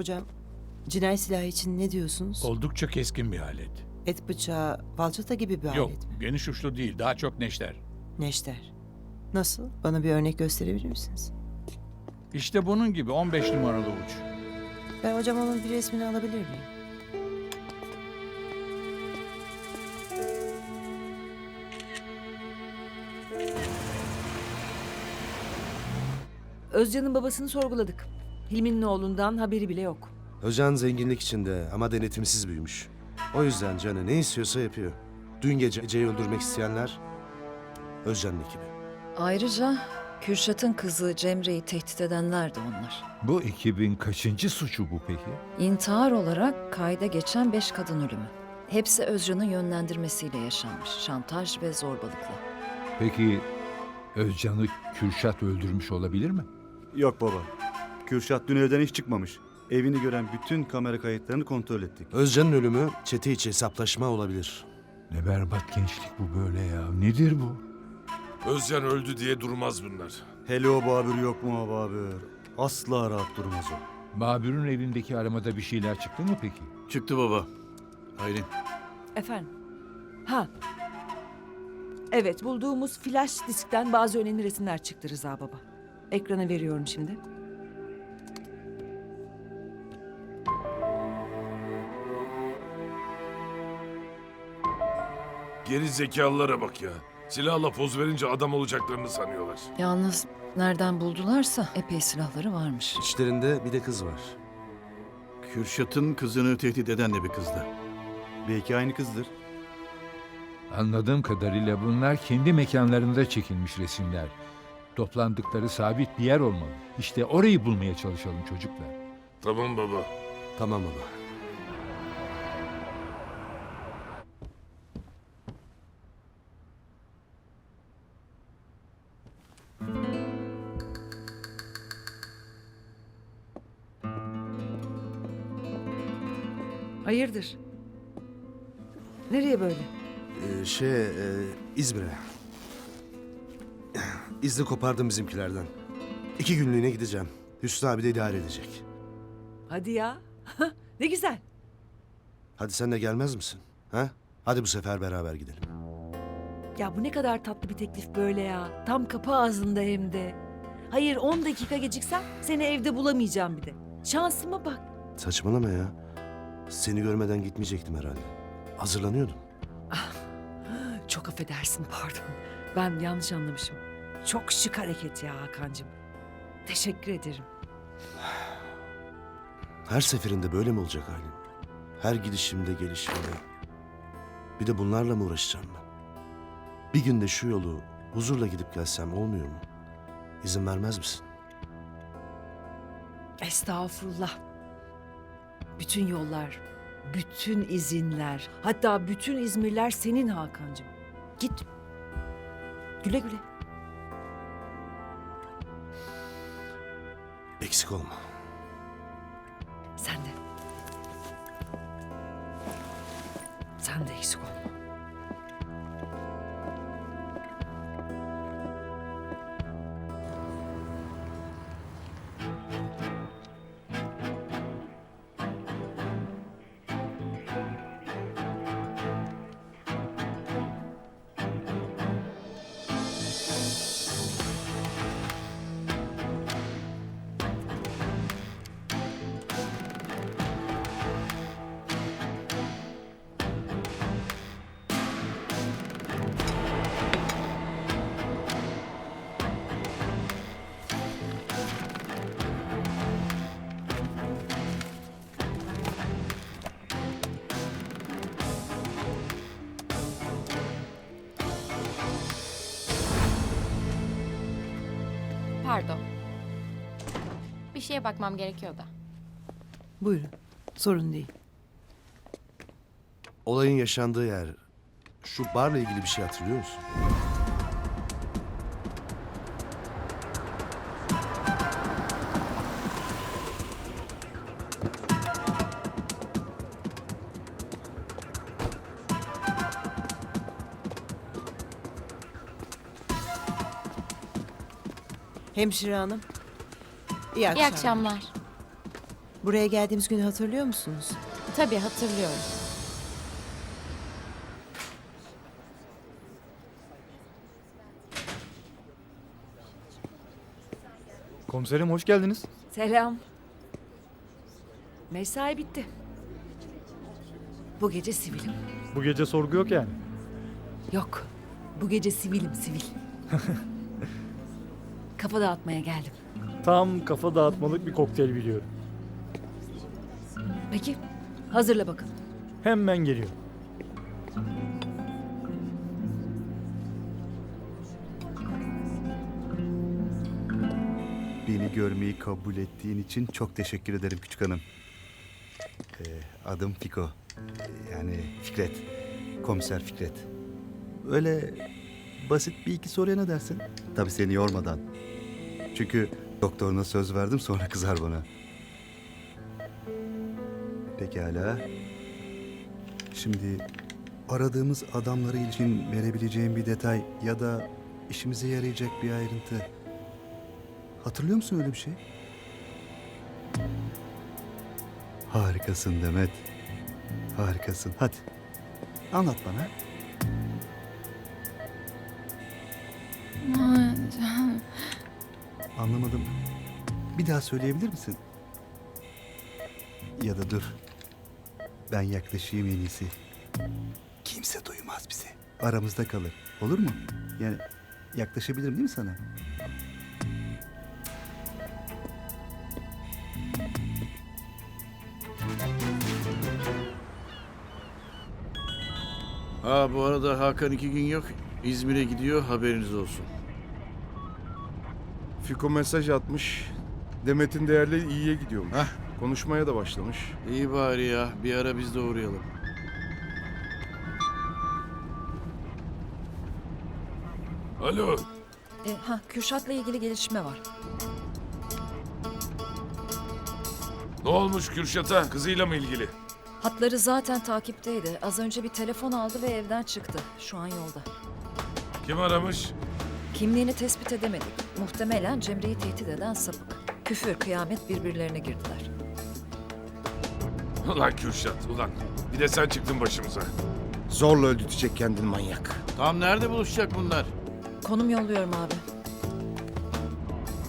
Hocam, cinayet silahı için ne diyorsunuz? Oldukça keskin bir alet. Et bıçağı, balçata gibi bir Yok, alet mi? geniş uçlu değil, daha çok neşter. Neşter. Nasıl? Bana bir örnek gösterebilir misiniz? İşte bunun gibi 15 numaralı uç. Ben hocam onun bir resmini alabilir miyim? Özcan'ın babasını sorguladık. Hilmi'nin oğlundan haberi bile yok. Özcan zenginlik içinde ama denetimsiz büyümüş. O yüzden canı ne istiyorsa yapıyor. Dün gece Ece'yi öldürmek isteyenler Özcan'ın ekibi. Ayrıca Kürşat'ın kızı Cemre'yi tehdit edenler de onlar. Bu ekibin kaçıncı suçu bu peki? İntihar olarak kayda geçen beş kadın ölümü. Hepsi Özcan'ın yönlendirmesiyle yaşanmış. Şantaj ve zorbalıkla. Peki Özcan'ı Kürşat öldürmüş olabilir mi? Yok baba. Kürşat dün evden hiç çıkmamış. Evini gören bütün kamera kayıtlarını kontrol ettik. Özcan'ın ölümü çete içi hesaplaşma olabilir. Ne berbat gençlik bu böyle ya. Nedir bu? Özcan öldü diye durmaz bunlar. Hele o Babür yok mu o Babür? Asla rahat durmaz o. Babür'ün evindeki aramada bir şeyler çıktı mı peki? Çıktı baba. Aylin. Efendim? Ha. Evet, bulduğumuz flash diskten bazı önemli resimler çıktı Rıza baba. Ekrana veriyorum şimdi. Geri zekalılara bak ya. Silahla poz verince adam olacaklarını sanıyorlar. Yalnız nereden buldularsa epey silahları varmış. İçlerinde bir de kız var. Kürşat'ın kızını tehdit eden de bir kızdı. Belki aynı kızdır. Anladığım kadarıyla bunlar kendi mekanlarında çekilmiş resimler. Toplandıkları sabit bir yer olmalı. İşte orayı bulmaya çalışalım çocuklar. Tamam baba. Tamam baba. Nereye böyle? Ee, şey, e, İzmir'e. İzni kopardım bizimkilerden. İki günlüğüne gideceğim. Hüsnü abi de idare edecek. Hadi ya. ne güzel. Hadi sen de gelmez misin? Ha? Hadi bu sefer beraber gidelim. Ya bu ne kadar tatlı bir teklif böyle ya. Tam kapı ağzında hem de. Hayır 10 dakika geciksem seni evde bulamayacağım bir de. Şansıma bak. Saçmalama ya. Seni görmeden gitmeyecektim herhalde. Hazırlanıyordum. Çok affedersin pardon. Ben yanlış anlamışım. Çok şık hareket ya Hakan'cığım. Teşekkür ederim. Her seferinde böyle mi olacak halim? Her gidişimde gelişimde. Bir de bunlarla mı uğraşacağım ben? Bir günde şu yolu huzurla gidip gelsem olmuyor mu? İzin vermez misin? Estağfurullah. Bütün yollar, bütün izinler, hatta bütün İzmirler senin Hakan'cığım. Git. Güle güle. Eksik olma. Sen de. Sen de eksik olma. Şeye bakmam gerekiyor da. Buyurun. Sorun değil. Olayın yaşandığı yer, şu barla ilgili bir şey hatırlıyor musun? Hemşire hanım. İyi İyi akşamlar. akşamlar. Buraya geldiğimiz günü hatırlıyor musunuz? Tabii hatırlıyorum. Komiserim hoş geldiniz. Selam. Mesai bitti. Bu gece sivilim. Bu gece sorgu yok yani. Yok. Bu gece sivilim sivil. Kafa dağıtmaya geldim. Tam kafa dağıtmalık bir kokteyl biliyorum. Peki hazırla bakalım. Hemen geliyor. Beni görmeyi kabul ettiğin için çok teşekkür ederim küçük hanım. Ee, adım Fiko. Yani Fikret. Komiser Fikret. Öyle basit bir iki soruya ne dersin? Tabii seni yormadan. Çünkü doktoruna söz verdim sonra kızar bana. Pekala. Şimdi aradığımız adamları için verebileceğim bir detay ya da işimize yarayacak bir ayrıntı. Hatırlıyor musun öyle bir şey? Harikasın Demet. Harikasın. Hadi. Anlat bana. Anlamadım. Bir daha söyleyebilir misin? Ya da dur. Ben yaklaşayım en iyisi. Kimse duymaz bizi. Aramızda kalır. Olur mu? Yani yaklaşabilirim değil mi sana? Ha bu arada Hakan iki gün yok. İzmir'e gidiyor haberiniz olsun. Fiko mesaj atmış. Demet'in değerleri iyiye gidiyormuş. Hah. Konuşmaya da başlamış. İyi bari ya bir ara biz de uğrayalım. Alo. E, ha, Kürşat'la ilgili gelişme var. Ne olmuş Kürşat'a? Kızıyla mı ilgili? Hatları zaten takipteydi. Az önce bir telefon aldı ve evden çıktı. Şu an yolda. Kim aramış? Kimliğini tespit edemedik. Muhtemelen Cemre'yi tehdit eden sapık. Küfür, kıyamet birbirlerine girdiler. Ulan Kürşat ulan. Bir de sen çıktın başımıza. Zorla öldürtecek kendini manyak. Tam nerede buluşacak bunlar? Konum yolluyorum abi.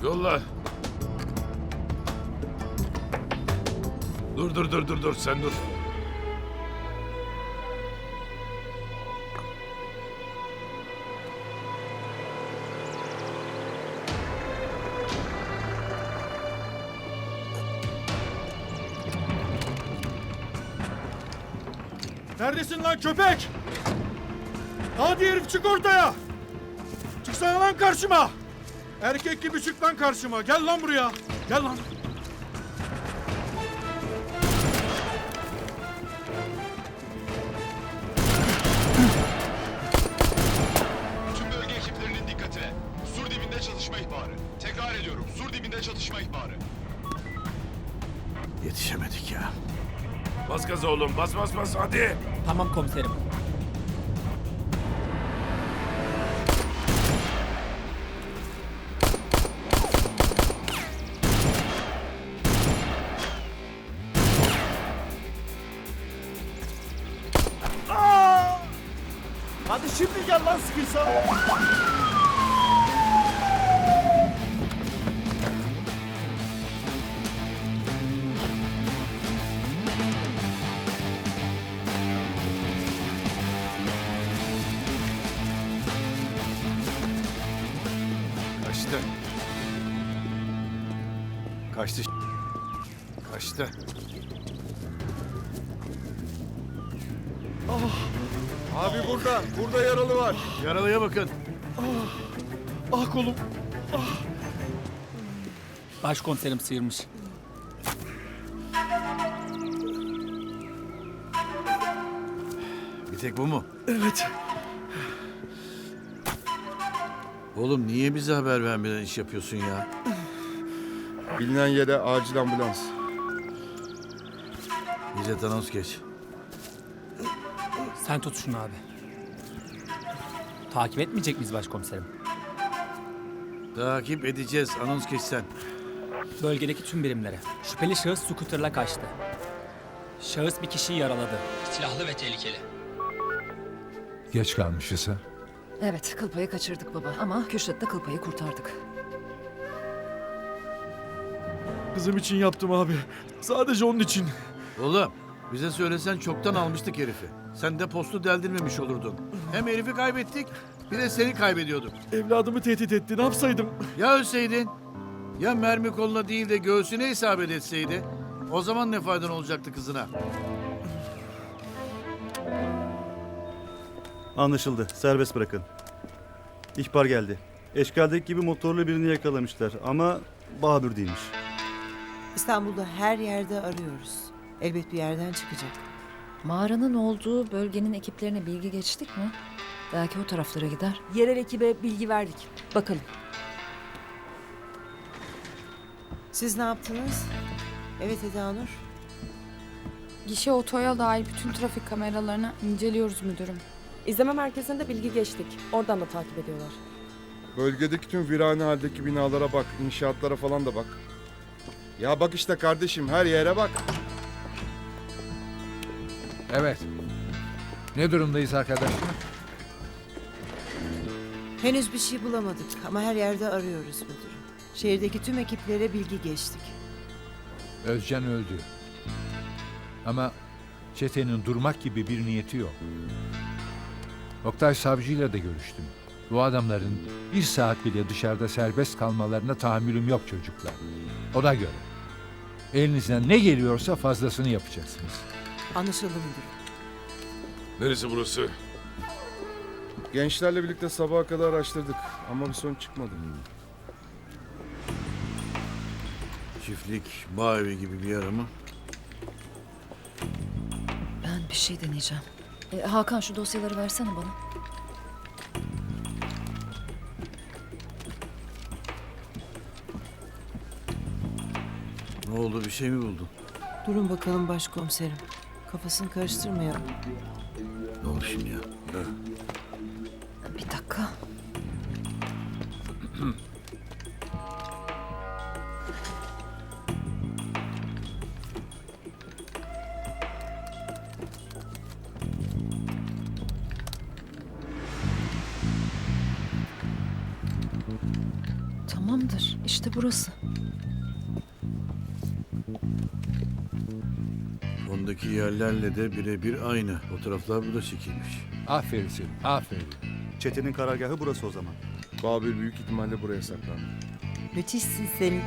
Yolla. Dur dur dur dur dur sen dur. Neredesin lan köpek? Hadi herif çık ortaya. Çıksana lan karşıma. Erkek gibi çık lan karşıma. Gel lan buraya. Gel lan. Bas gaza oğlum bas bas bas hadi. Tamam komiserim. Hadi şimdi gel lan sıkıysa. Burada. Burada yaralı var. Yaralıya bakın. Ah kolum. Başkomiserim sıyırmış. Bir tek bu mu? Evet. Oğlum niye bize haber vermeden iş yapıyorsun ya? Bilinen yere acil ambulans. Bize anons geç. Sen tut şunu abi. Takip etmeyecek miyiz başkomiserim? Takip edeceğiz. Anons geç sen. Bölgedeki tüm birimlere. Şüpheli şahıs skuterla kaçtı. Şahıs bir kişiyi yaraladı. Silahlı ve tehlikeli. Geç kalmışız ha. Evet, kıl payı kaçırdık baba ama Kürşat'la kıl payı kurtardık. Kızım için yaptım abi. Sadece onun için. Oğlum bize söylesen çoktan almıştık herifi. Sen de postu deldirmemiş olurdun. Hem herifi kaybettik bir de seni kaybediyorduk. Evladımı tehdit etti. Ne yapsaydım? Ya ölseydin? Ya mermi koluna değil de göğsüne isabet etseydi? O zaman ne faydan olacaktı kızına? Anlaşıldı. Serbest bırakın. İhbar geldi. Eşkaldeki gibi motorlu birini yakalamışlar ama Babür değilmiş. İstanbul'da her yerde arıyoruz. Elbet bir yerden çıkacak. Mağaranın olduğu bölgenin ekiplerine bilgi geçtik mi? Belki o taraflara gider. Yerel ekibe bilgi verdik. Bakalım. Siz ne yaptınız? Evet Eda Nur. Gişe otoya dair bütün trafik kameralarını inceliyoruz müdürüm. İzleme merkezinde bilgi geçtik. Oradan da takip ediyorlar. Bölgedeki tüm virane haldeki binalara bak. inşaatlara falan da bak. Ya bak işte kardeşim her yere bak. Evet. Ne durumdayız arkadaşlar? Henüz bir şey bulamadık ama her yerde arıyoruz müdürüm. Şehirdeki tüm ekiplere bilgi geçtik. Özcan öldü. Ama çetenin durmak gibi bir niyeti yok. Oktay Savcı'yla da görüştüm. Bu adamların bir saat bile dışarıda serbest kalmalarına tahammülüm yok çocuklar. Ona göre. Elinizden ne geliyorsa fazlasını yapacaksınız. Anlaşıldı müdürüm. Neresi burası? Gençlerle birlikte sabaha kadar araştırdık ama bir sonuç çıkmadı. Çiftlik, bağ evi gibi bir yer ama. Ben bir şey deneyeceğim. E, Hakan şu dosyaları versene bana. Ne oldu bir şey mi buldun? Durun bakalım başkomiserim. Kafasını karıştırmayalım. Ne oldu şimdi ya? Bir dakika. Tamamdır. İşte burası. Ondaki yerlerle de birebir aynı. Fotoğraflar burada çekilmiş. Aferin Selim, aferin. Çetenin karargahı burası o zaman. Babür büyük ihtimalle buraya saklandı. Müthişsin Selim.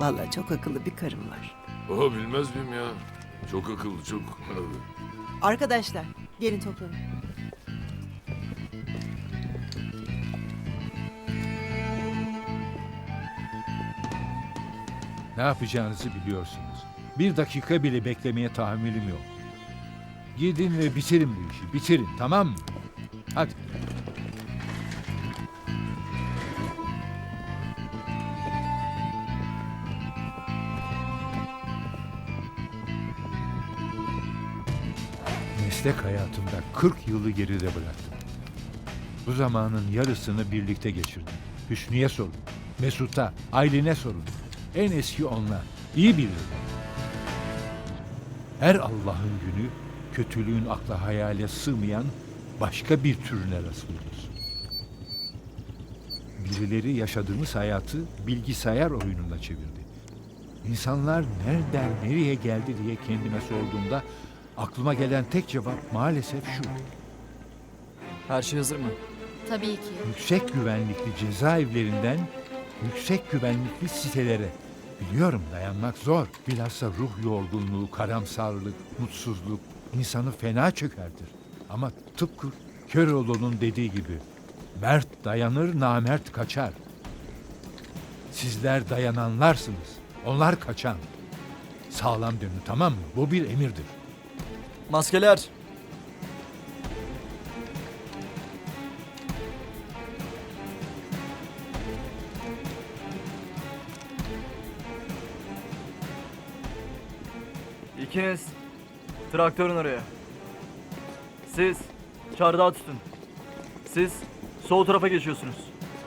Vallahi çok akıllı bir karım var. Oha bilmez miyim ya? Çok akıllı çok. Arkadaşlar gelin toplanın. Ne yapacağınızı biliyorsunuz. Bir dakika bile beklemeye tahammülüm yok. Gidin ve bitirin bu işi, bitirin tamam mı? Hadi. Meslek hayatımda 40 yılı geride bıraktım. Bu zamanın yarısını birlikte geçirdim. Hüsnü'ye sorun, Mesut'a, Aylin'e sorun. En eski onlar. İyi bilirler. Her Allah'ın günü kötülüğün akla hayale sığmayan başka bir türüne rastlıyoruz. Birileri yaşadığımız hayatı bilgisayar oyununa çevirdi. İnsanlar nereden nereye geldi diye kendime sorduğumda aklıma gelen tek cevap maalesef şu. Her şey hazır mı? Tabii ki. Yüksek güvenlikli cezaevlerinden yüksek güvenlikli sitelere. Biliyorum dayanmak zor. Bilhassa ruh yorgunluğu, karamsarlık, mutsuzluk insanı fena çökertir. Ama tıpkı Köroğlu'nun dediği gibi mert dayanır, namert kaçar. Sizler dayananlarsınız. Onlar kaçan. Sağlam dönün tamam mı? Bu bir emirdir. Maskeler. İkiniz traktörün oraya. Siz çardağı tutun. Siz sol tarafa geçiyorsunuz.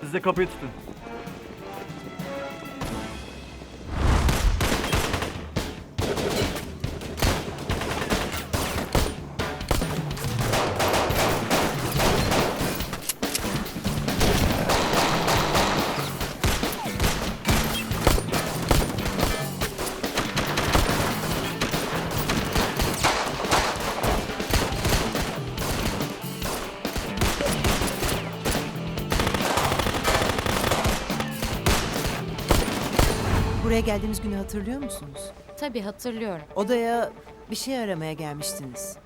Siz de kapıyı tutun. Buraya geldiğimiz günü hatırlıyor musunuz? Tabii hatırlıyorum. Odaya bir şey aramaya gelmiştiniz.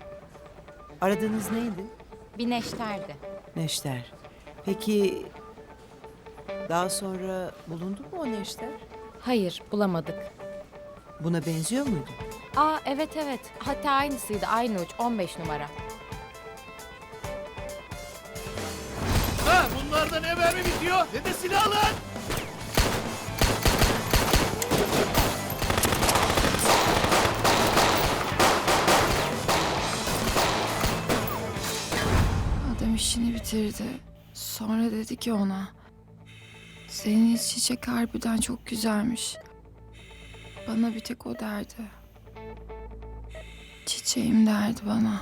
Aradığınız neydi? Bir neşterdi. Neşter. Peki daha sonra bulundu mu o neşter? Hayır bulamadık. Buna benziyor muydu? Aa evet evet. Hatta aynısıydı. Aynı uç 15 numara. Ha bunlarda ne mermi bitiyor ne de silah işini bitirdi. Sonra dedi ki ona... Senin çiçek harbiden çok güzelmiş. Bana bir tek o derdi. Çiçeğim derdi bana.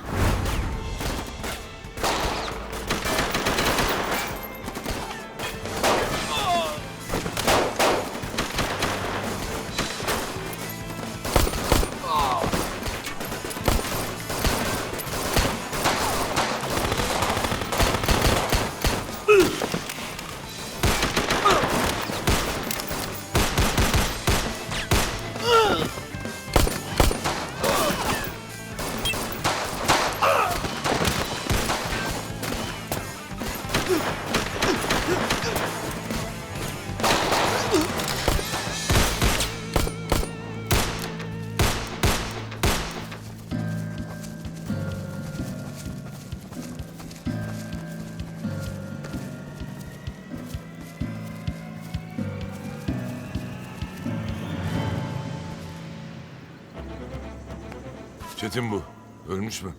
Çetin bu. Ölmüş mü?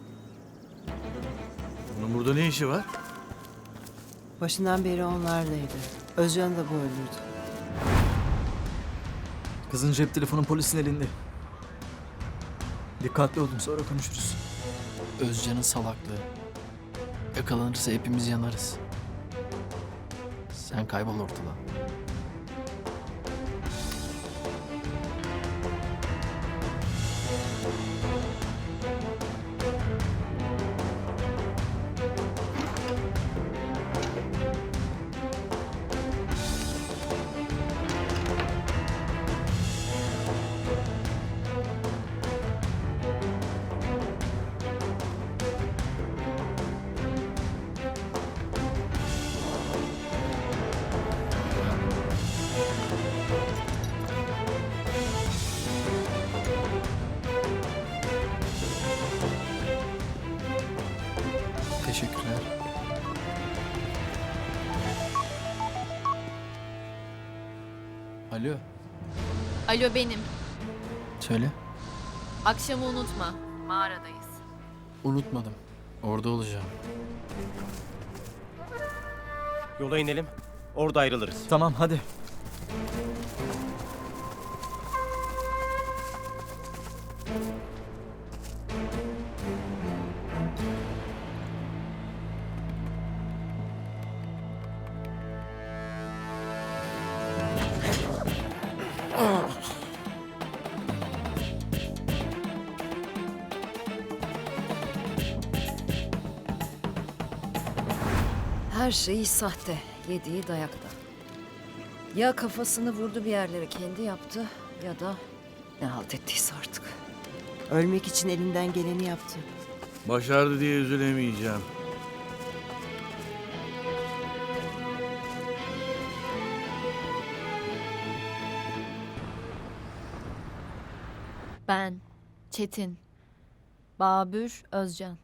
Bunun burada ne işi var? Başından beri onlardaydı. Özcan da bu öldürdü. Kızın cep telefonu polisin elinde. Dikkatli olun sonra konuşuruz. Özcan'ın salaklığı. Yakalanırsa hepimiz yanarız. Sen kaybol ortadan. Alo, Alo benim. söyle. Akşamı unutma. Mağaradayız. Unutmadım. Orada olacağım. Yola inelim. Orada ayrılırız. Tamam hadi. Şeyi sahte, yediği dayakta. Ya kafasını vurdu bir yerlere kendi yaptı ya da ne halt ettiyse artık. Ölmek için elinden geleni yaptı. Başardı diye üzülemeyeceğim. Ben, Çetin, Babür, Özcan.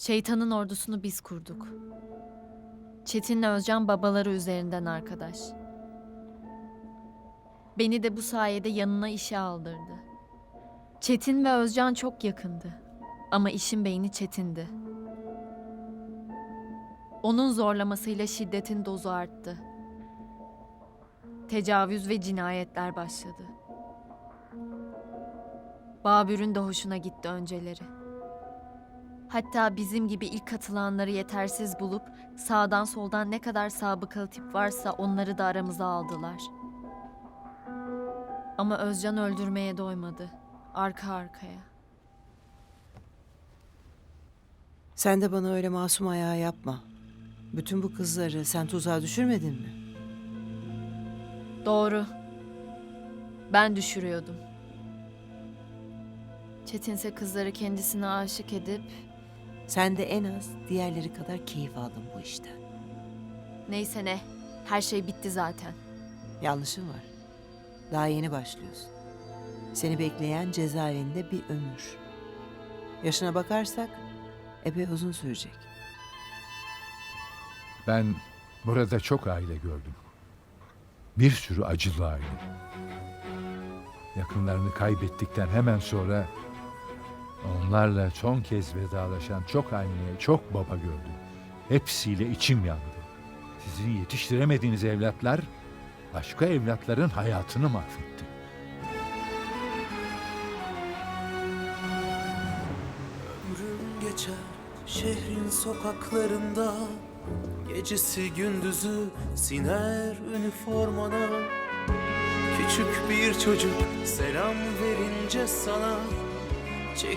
Şeytanın ordusunu biz kurduk. Çetin'le Özcan babaları üzerinden arkadaş. Beni de bu sayede yanına işe aldırdı. Çetin ve Özcan çok yakındı. Ama işin beyni Çetin'di. Onun zorlamasıyla şiddetin dozu arttı. Tecavüz ve cinayetler başladı. Babür'ün de hoşuna gitti önceleri. Hatta bizim gibi ilk katılanları yetersiz bulup sağdan soldan ne kadar sabıkalı tip varsa onları da aramıza aldılar. Ama Özcan öldürmeye doymadı. Arka arkaya. Sen de bana öyle masum ayağı yapma. Bütün bu kızları sen tuzağa düşürmedin mi? Doğru. Ben düşürüyordum. Çetinse kızları kendisine aşık edip Sen de en az diğerleri kadar keyif aldın bu işten. neyse ne her şey bitti zaten. Yanlışın var. Daha yeni başlıyorsun. Seni bekleyen cezaevinde bir ömür. Yaşına bakarsak epey uzun sürecek. Ben burada çok aile gördüm. Bir sürü acılı aile. Yakınlarını kaybettikten hemen sonra onlarla son kez vedalaşan çok anne, çok baba gördüm. Hepsiyle içim yandı. Sizin yetiştiremediğiniz evlatlar başka evlatların hayatını mahvetti. Ömrüm geçer şehrin sokaklarında Gecesi gündüzü siner üniformana Küçük bir çocuk selam verince sana që e